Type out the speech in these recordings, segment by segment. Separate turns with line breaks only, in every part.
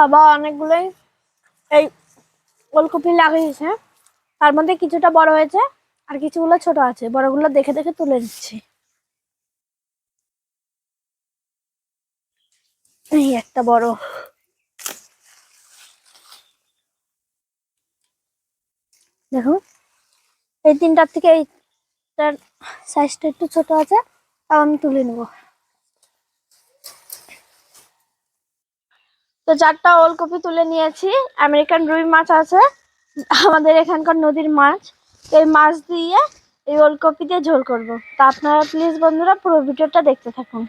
বাবা অনেকগুলোই এই ওলকপি লাগিয়েছে। তার মধ্যে কিছুটা বড় হয়েছে আর কিছুগুলো ছোট আছে। বড়গুলো দেখে দেখে তুলে নিচ্ছি। এই একটা বড়। দেখো, এই তিনটার থেকে এইটার সাইজটা একটু ছোট আছে, তাও আমি তুলে নেব। তো চারটা ওলকপি তুলে নিয়েছি। আমেরিকান রুই মাছ আছে, আমাদের এখানকার নদীর মাছ। তো এই মাছ দিয়ে এই ওলকপি দিয়ে ঝোল করব। তা আপনারা প্লিজ বন্ধুরা পুরো ভিডিওটা দেখতে থাকুন।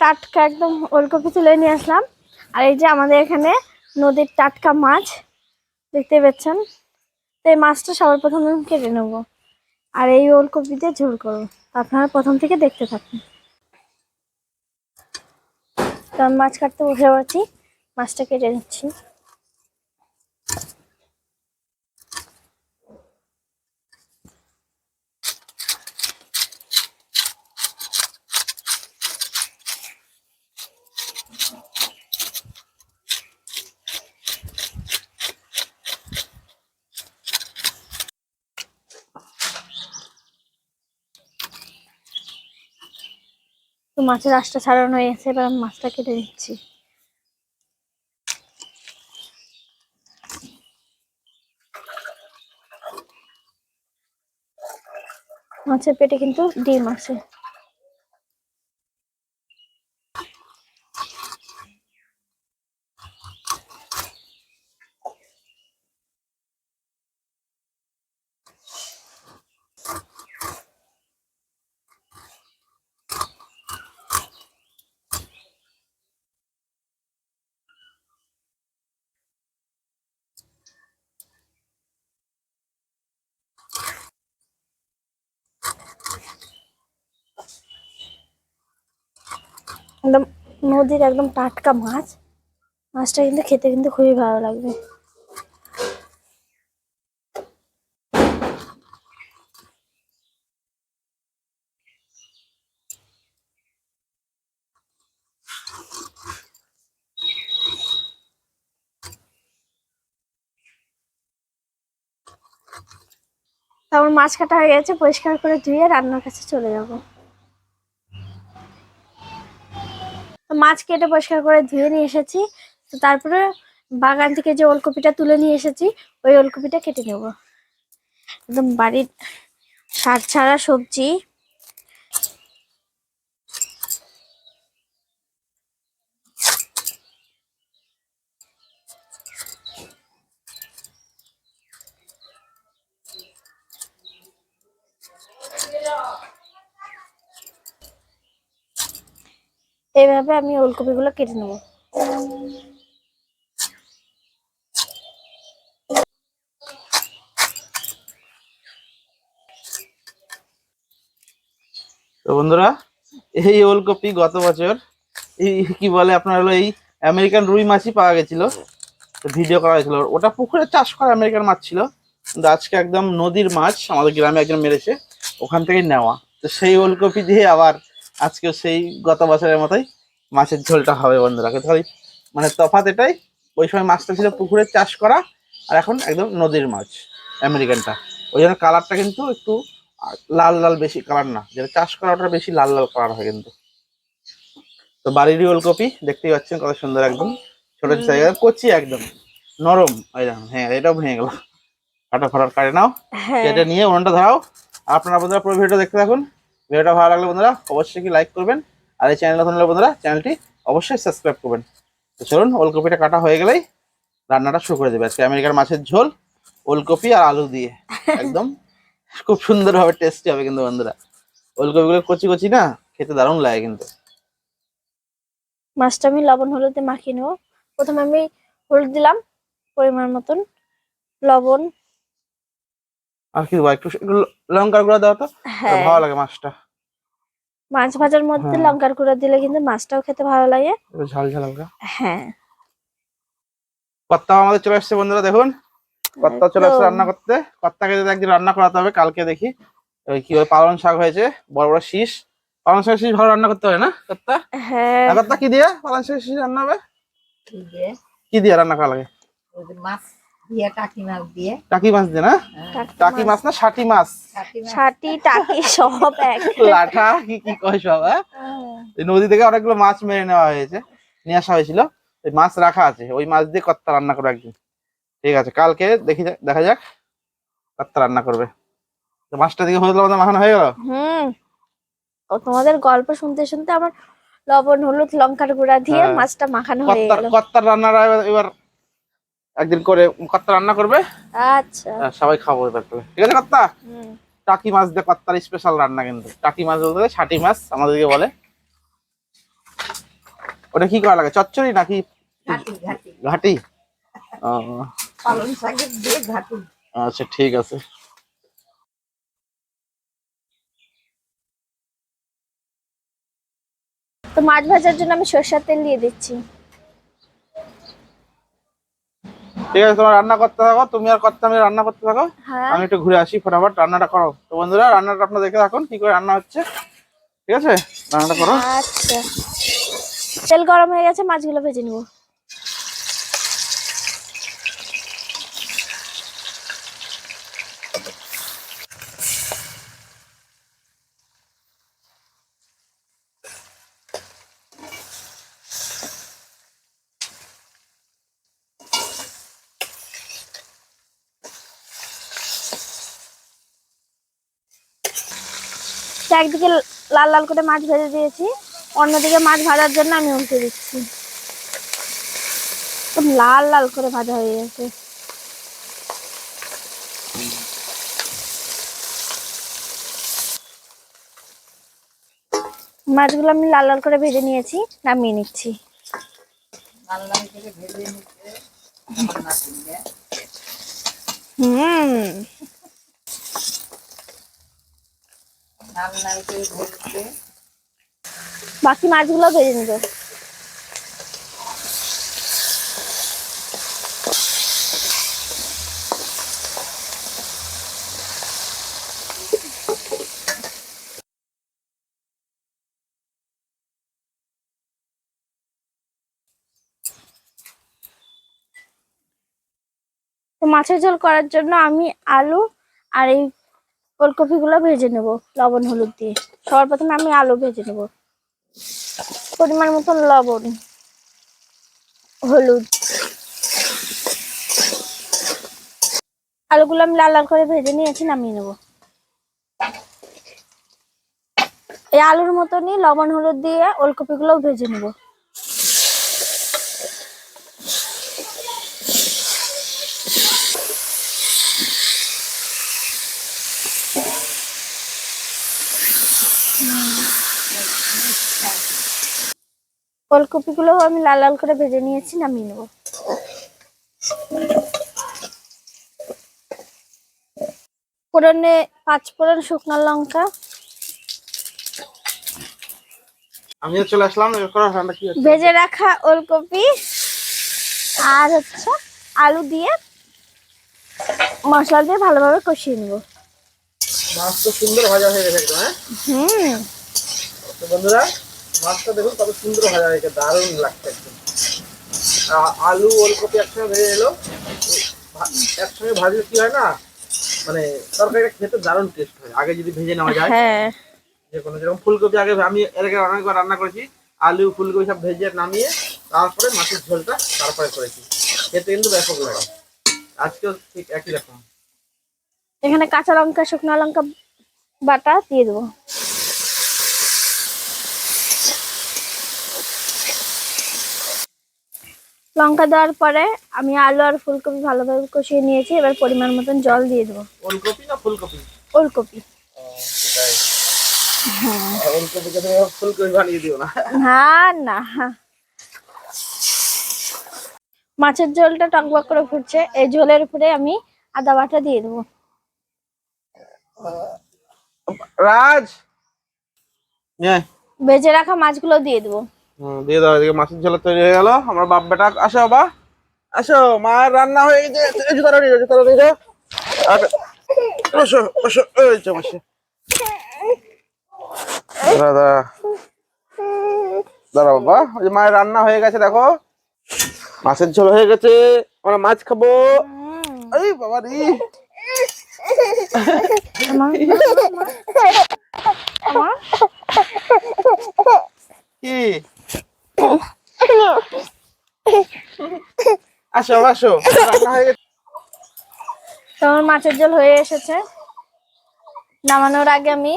টাটকা একদম ওলকপি তুলে নিয়ে আসলাম। আর এই যে আমাদের এখানে নদীর টাটকা মাছ, দেখতে পাচ্ছেন? তো এই মাছটা সবার প্রথমে কেটে নেব। আর এই ওলকপি দিয়ে ঝোল করব। আপনারা প্রথম থেকে দেখতে থাকুন। তো আমি মাছ কাটতে বসে পড়ছি মাছটা কেটে নিচ্ছি। তো মাছের আশটা ছাড়ানো হয়ে গেছে এবার আমি মাছটা কেটে দিচ্ছি মাছের পেটে কিন্তু ডিম আছে। একদম নদীর একদম টাটকা মাছ। মাছটা কিন্তু খেতে কিন্তু খুবই ভালো লাগবে। তারপর মাছ কাটা হয়ে গেছে, পরিষ্কার করে ধুয়ে রান্নার কাছে চলে যাব তো মাছ কেটে পরিষ্কার করে ধুয়ে নিয়ে এসেছি। তো তারপরে বাগান থেকে যে ওলকপিটা তুলে নিয়ে এসেছি, ওই ওলকপিটা কেটে নেব। একদম বাড়ির সার ছাড়া সবজি এইভাবে আমি ওলকপিগুলো কেটে নেব।
তো বন্ধুরা, এই ওলকপি গত বছর, এই কি বলে আপনার হলো এই আমেরিকান রুই মাছই পাওয়া গেছিল ভিডিও করা হয়েছিল। ওটা পুকুরে চাষ করা আমেরিকান মাছ ছিল, কিন্তু আজকে একদম নদীর মাছ আমাদের গ্রামে একজন মেরেছে, ওখান থেকে নেওয়া। তো সেই ওলকপি দিয়ে আবার আজকে সেই গত বছরের মতোই মাছের ঝোলটা হবে বন্ধুরা। কিন্তু খালি মানে তফাৎ এটাই ওই সময় মাছটা ছিল পুকুরে চাষ করা আর এখন একদম নদীর মাছ আমেরিকানটা। ওই জন্য কালারটা কিন্তু একটু লাল লাল বেশি কালার না যেটা চাষ করা ওটা বেশি লাল লাল কালার হয় কিন্তু। তো বাড়িরই ওলকপি দেখতেই পাচ্ছেন কত সুন্দর একদম ছোট ছোট কচি একদম নরম দেখুন হ্যাঁ এটাও ভেঙে গেল। কাটা ফাটার কাটে নাও এটা নিয়ে উনুনটা ধরাও। আপনারা বন্ধুরা পুরো ভিডিওটা দেখতে থাকুন। ভিডিওটা ভালো লাগলে বন্ধুরা অবশ্যই কি লাইক করবেন। আর এই চ্যানেল নতুন বন্ধুরা চ্যানেলটি অবশ্যই সাবস্ক্রাইব করবেন। তো চলুন, ওলকপিটা কাটা হয়ে গেলেই রান্নাটা শুরু করে দেবে। আজকে আমেরিকার মাছের ঝোল, ওলকপি আর আলু দিয়ে। একদম খুব সুন্দরভাবে টেস্টি হবে কিন্তু বন্ধুরা। ওলকপিগুলো কচি কচি না, খেতে দারুণ লাগে কিন্তু।
মাছটা আমি লবণ হলুদে মাখিয়ে নেব। প্রথমে আমি হলুদ দিলাম, পরিমাণ মতন। লবণ
আর কি দেবো? একটু লঙ্কার গুঁড়া দেওয়া তো।
হ্যাঁ।
ভালো লাগে মাছটা।
মাছ ভাজার মধ্যে
হ্যাঁ।
লঙ্কার গুঁড়া দিলে কিন্তু মাছটাও খেতে ভালো লাগে।
ঝাল ঝাল হালকা
হ্যাঁ।
কত্তা আমাদের চলে আসছে বন্ধুরা দেখুন। কত্তা চলে আসছে রান্না করতে। কত্তাকে যদি একদিন রান্না করাতে হবে কালকে দেখি। ওই কি ওই পালং শাক হয়েছে বড় বড় শীষ। পালং শাক শীষ ভালো রান্না করতে হয় না কর্তা?
হ্যাঁ।
আর কর্তা কি দিয়ে পালং শাক শীষ রান্না হবে? কি দিয়ে রান্না করা লাগে?
ওই যে মাছ দিয়ে টাকি মাছ দিয়ে।
টাকি মাছ দিয়ে না? টাকি মাছ না ষাটি মাছ?
টাকি
টাকি সব এক।
লাঠা কি কি কয় সব হ্যাঁ? নদী থেকে অনেকগুলো মাছ মেরে নেওয়া হয়েছে নিয়ে আসা হয়েছিল। ওই মাছ রাখা আছে ওই মাছ দিয়ে কত্তা রান্না করবে একদিন। ঠিক আছে কালকে দেখি দেখা যাক কত্তা রান্না করবে। মাছটা দিকে হলুদ লবণ মাখানো হয়ে গেল?
হুম। তোমাদের গল্প শুনতে শুনতে আমার লবণ হলুদ লঙ্কার গুঁড়া দিয়ে
হ্যাঁ।
মাছটা মাখানো হয়ে গেল।
কত্তার রান্নাটা এবার- এবার একদিন করে কত্তা রান্না করবে?
আচ্ছা।
সবাই খাব এবার ঠিক আছে কত্তা? টাকি মাছ দিয়ে কত্তার স্পেশাল রান্না কিন্তু। টাকি মাছ বলতে ষাটি মাছ আমাদেরকে বলে। ওটা কি করা লাগে চচ্চড়ি নাকি
ঘাটি ঘাটি।
ঘাটি? ও।
পালং ঘাটি।
আচ্ছা ঠিক আছে।
তো মাছ ভাজার জন্য আমি সরষের তেল দিয়ে দিচ্ছি।
ঠিক আছে তোমার রান্না করতে থাকো তুমি আর করতে আমি রান্না করতে থাকো।
হ্যাঁ।
আমি একটু ঘুরে আসি ফটাফট রান্নাটা করো। তো বন্ধুরা রান্নাটা আপনার দেখে থাকুন কি করে রান্না হচ্ছে। ঠিক আছে? রান্নাটা করো।
আচ্ছা। তেল গরম হয়ে গেছে মাছগুলো ভেজে নিব। একদিকে লাল লাল করে মাছ ভেজে দিয়েছি অন্যদিকে মাছ ভাজার জন্য আমি উল্টে দিচ্ছি। লাল লাল করে ভাজা হয়ে গেছে। মাছগুলো আমি লাল লাল করে ভেজে নিয়েছি নামিয়ে নিচ্ছি। হুম
লাল লাল করে ভেজে
বাকি মাছগুলো ভেজে নেব। তো মাছের ঝোল করার জন্য আমি আলু আর এই ফুলকপিগুলো ভেজে নেব, লবণ, হলুদ দিয়ে। সবার প্রথমে আমি আলু ভেজে নেব। পরিমাণ মতন লবণ, হলুদ। আলুগুলো আমি লাল লাল করে ভেজে নিয়েছি, নামিয়ে নেব। এই আলুর মতনই লবণ, হলুদ দিয়ে ওলকপিগুলো ভেজে নেব। ওলকপিগুলো আমি লাল লাল করে ভেজে নিয়েছি নামিয়ে নেব। ফোড়নে পাঁচ ফোড়ন শুকনো লঙ্কা।
আমিও চলে আসলাম
ভেজে রাখা ওলকপি আর হচ্ছে আলু দিয়ে মশলা দিয়ে ভালোভাবে কষিয়ে নেব।
মাছ তো সুন্দর ভাজা হয়ে গেছে একদম হ্যাঁ? তো বন্ধুরা মাছটা দেখুন কত সুন্দর ভাজা হয়েছে দারুণ লাগছে একদম। আলু ওলকপি একসঙ্গে ভেজে এলো একসঙ্গে ভাজলে কি হয় না মানে তরকারিটা খেতে দারুণ টেস্ট হয় আগে যদি ভেজে নেওয়া যায়।
হ্যাঁ।
যে কোনো যেরকম ফুলকপি আগে আমি এর আগে অনেকবার রান্না করেছি আলু ফুলকপি সব ভেজে নামিয়ে তারপরে মাছের ঝোলটা তারপরে করেছি। খেতে কিন্তু ব্যাপক লাগে। আজকেও ঠিক একই রকম।
এখানে কাঁচা লঙ্কা শুকনো লঙ্কা বাটা দিয়ে দেবো। লঙ্কা দেওয়ার পরে আমি আলু আর ফুলকপি ভালোভাবে কষিয়ে নিয়েছি এবার পরিমাণ মতন জল দিয়ে দেবো।
ওলকপি না ফুলকপি?
ওলকপি। মাছের ঝোলটা টকবক করে ফুটছে এই ঝোলের উপরে আমি আদা বাটা দিয়ে দেবো।
রাজ হ্যাঁ।
ভেজে রাখা মাছগুলো দিয়ে দেবো।
হুম, দিয়ে দাও এদিকে মাছের ঝোল তৈরি হয়ে গেল। আমার বাপ বেটা আসো বাবা। আসো মায়ের রান্না হয়ে গেছে। এই যে তাড়াতাড়ি যে তাড়াতাড়ি যাও। আর বসো বসো এই যে বসে। দাঁড়া দাঁড়া। বাবা ওই যে মায়ের রান্না হয়ে গেছে দেখো। মাছের ঝোল হয়ে গেছে আমরা মাছ খাব। এই বাবা রে কি আসো আসো রান্না গেছে
তো আমার মাছের ঝোল হয়ে এসেছে। নামানোর আগে আমি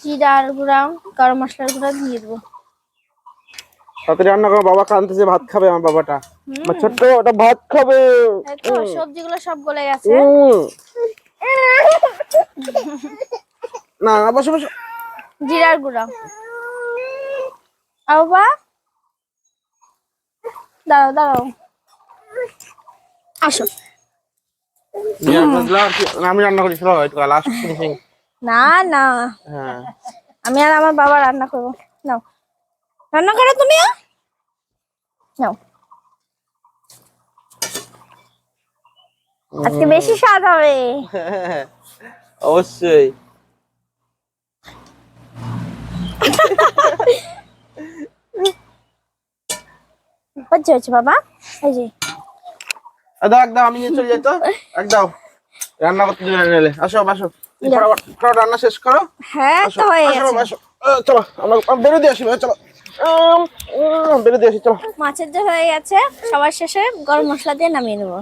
জিরার গুঁড়া গরম মশলার গুঁড়া দিয়ে দেবো।
রান্না করো বাবা কানতেছে ভাত খাবে আমার বাবাটা। আমার ছোট্ট ওটা ভাত খাবে।
সবজিগুলো সব গলে গেছে।
না না বসো বসো।
জিরার গুঁড়া। আর বাবা দাঁড়াও দাঁড়াও। আসো।
আমি রান্না করি লাস্ট ফিনিশিং
না না।
হ্যাঁ।
আমি আর আমার বাবা রান্না করব। নাও। রান্না করো তুমি নাও। আজকে বেশি স্বাদ হবে।
অবশ্যই।
হচ্ছে হচ্ছে বাবা। এই যে।
আর দাও একদম আমি নিয়ে চলে যাই তো। একদম রান্না করতে আসো আসো। ফটাফট রান্না শেষ করো।
হ্যাঁ তো হয়ে গেছে।
চলো আমরা আমরা বেরো দিয়ে আসি চলো। উম, উম, বেরো দিয়ে আসি চলো।
মাছের যে হয়ে গেছে। সবার শেষে গরম মশলা দিয়ে নামিয়ে নেব।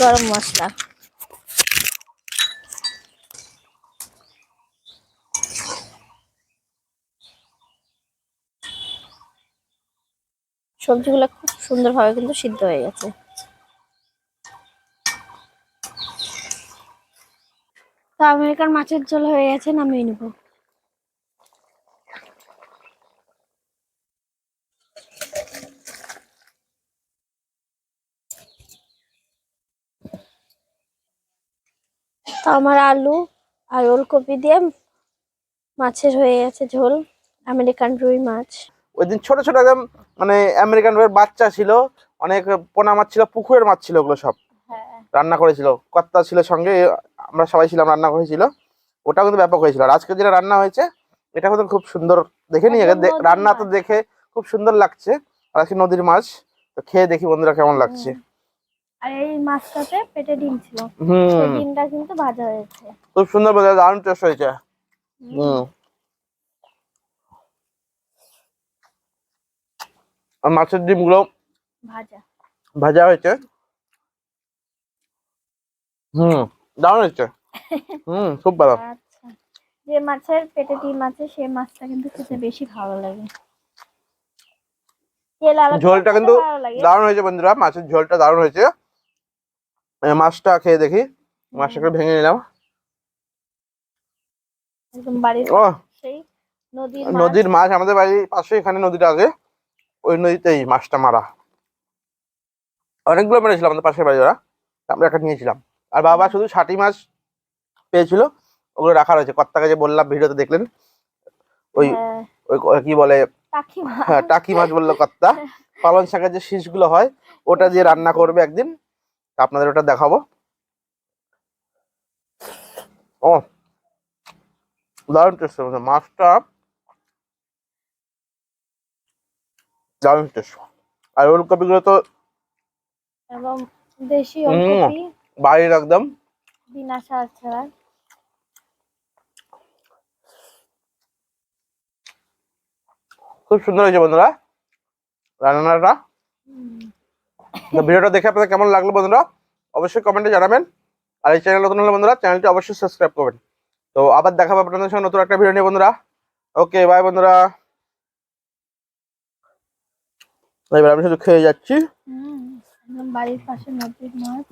গরম মশলা। সবজিগুলো খুব সুন্দরভাবে কিন্তু সিদ্ধ হয়ে গেছে। তো আমেরিকার মাছের ঝোল হয়ে গেছে, নামিয়ে নেব। তো আমার আলু আর ওলকপি দিয়ে মাছের হয়ে গেছে ঝোল আমেরিকান রুই মাছ।
ওই দিন ছোট ছোট একদম মানে আমেরিকান রুইয়ের বাচ্চা ছিল অনেক পোনা মাছ ছিল পুকুরের মাছ ছিল ওগুলো সব।
হ্যাঁ।
রান্না করেছিল কর্তা ছিল সঙ্গে আমরা সবাই ছিলাম রান্না করেছিল ওটাও কিন্তু ব্যাপক হয়েছিল। আর আজকে যেটা রান্না হয়েছে এটা কিন্তু খুব সুন্দর দেখে নিয়ে রান্না তো দেখে খুব সুন্দর লাগছে। আর আজকে নদীর মাছ তো খেয়ে দেখি বন্ধুরা কেমন লাগছে।
আর এই মাছটাতে পেটে ডিম ছিল। সেই ডিমটা কিন্তু ভাজা হয়েছে।
খুব সুন্দর বোঝা দারুণ টেস্ট হয়েছে। হুম। আর মাছের ডিমগুলো
ভাজা।
ভাজা হয়েছে। হুম দারুণ হয়েছে। হুম খুব ভালো।
আচ্ছা। যে মাছের পেটে ডিম আছে সেই মাছটা কিন্তু খেতে বেশি ভালো লাগে।
ঝোলটা কিন্তু
ভালো লাগে।
দারুণ হয়েছে বন্ধুরা মাছের ঝোলটা দারুণ হয়েছে। মাছটা খেয়ে দেখি। মাছটাকে ভেঙে নিলাম।
একদম বাড়ির
ও
নদীর
মাছ। আমাদের বাড়ির পাশে এখানে নদীটা আছে। ওই নদীতেই মাছটা মারা। অনেকগুলো মেরেছিল আমাদের পাশের বাড়ি ওরা। আমরা একটা নিয়েছিলাম। আর বাবা শুধু ষাটি মাছ পেয়েছিল। ওগুলো রাখা রয়েছে। কর্তাকে যে বললাম ভিডিওতে দেখলেন। ওই
হ্যাঁ,
ওই কি বলে?
টাকি মাছ।
হ্যাঁ টাকি মাছ বলল কর্তা। পালন শাকের যে শীষগুলো হয় ওটা দিয়ে রান্না করবে একদিন। আপনাদের ওটা দেখাবো। ও। দারুণ টেস্ট মাছটা দারুণ টেস্ট আর ওলকপি গুলো তো
এবং দেশি ওলকপি।
বাড়ির একদম।
বিনা সার ছাড়া।
খুব সুন্দর হয়েছে বন্ধুরা রান্নাটা। ভিডিওটা দেখে আপনাদের কেমন লাগল বন্ধুরা অবশ্যই কমেন্টে জানাবেন। আর এই চ্যানেল নতুন হলে বন্ধুরা চ্যানেলটি অবশ্যই সাবস্ক্রাইব করবেন। তো আবার দেখা হবে আপনাদের সঙ্গে নতুন একটা ভিডিও নিয়ে বন্ধুরা। ওকে বাই বন্ধুরা। এবার আমি শুধু খেয়ে যাচ্ছি।
হুম বাড়ির পাশে নদীর মাছ।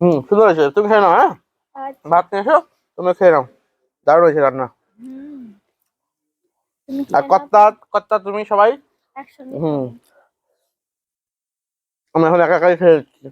হুম সুন্দর হয়েছে। তুমি খেয়ে নাও হ্যাঁ?
আচ্ছা।
ভাত নিয়ে এসো তুমি খেয়ে নাও। দারুণ হয়েছে রান্না। আর কর্তা কর্তা তুমি সবাই? হুম। আমি এখন একা একাই খেয়ে যাচ্ছি